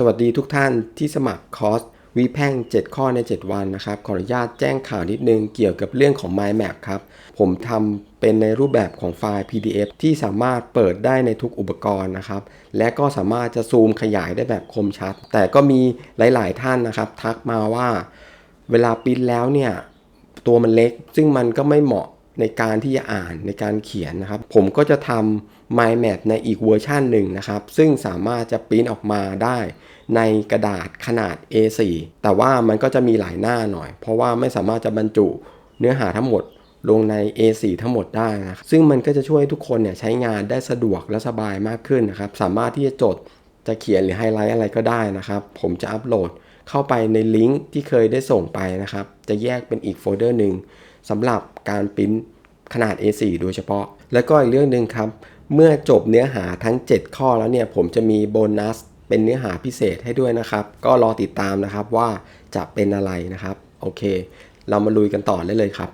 สวัสดีทุกท่านที่สมัครคอร์สวิแพ่ง 7 ข้อใน 7 วันนะครับ ขออนุญาตแจ้งข่าวนิดนึงเกี่ยวกับเรื่องของ Mind Map ครับ ผมทำเป็นในรูปแบบของไฟล์ PDF ที่สามารถเปิดได้ในทุกอุปกรณ์นะครับ และก็สามารถจะซูมขยายได้แบบคมชัด แต่ก็มีหลาย ๆ ท่านนะครับ ทักมาว่า เวลาปิ้นแล้วเนี่ย ตัวมันเล็ก ซึ่งมันก็ไม่เหมาะ ในการที่จะอ่านในการเขียนนะครับ ผมก็จะทำ Mind Map ในอีกเวอร์ชันหนึ่งนะครับ ซึ่งสามารถจะปริ้นออกมาได้ในกระดาษขนาด A4 แต่ว่ามันก็จะมีหลายหน้าหน่อย เพราะว่าไม่สามารถจะบรรจุเนื้อหาทั้งหมดลงใน A4 ทั้งหมดได้นะครับซึ่งมันก็จะช่วยให้ทุกคนเนี่ยใช้งานได้สะดวกและสบายมากขึ้นนะครับ สามารถที่จะจดจะเขียนหรือไฮไลท์อะไรก็ได้นะครับ ผมจะอัปโหลด เข้าไปในลิงก์ที่เคยได้ส่งไปนะครับ จะแยกเป็นอีกโฟลเดอร์หนึ่งสำหรับการพิมพ์ขนาด A4 โดยเฉพาะ แล้วก็อีกเรื่องหนึ่งครับ เมื่อจบเนื้อหาทั้ง 7 ข้อแล้วเนี่ย ผมจะมีโบนัสเป็นเนื้อหาพิเศษให้ด้วยนะครับ ก็รอติดตามนะครับว่าจะเป็นอะไรนะครับ โอเค เรามาลุยกันต่อได้เลยครับ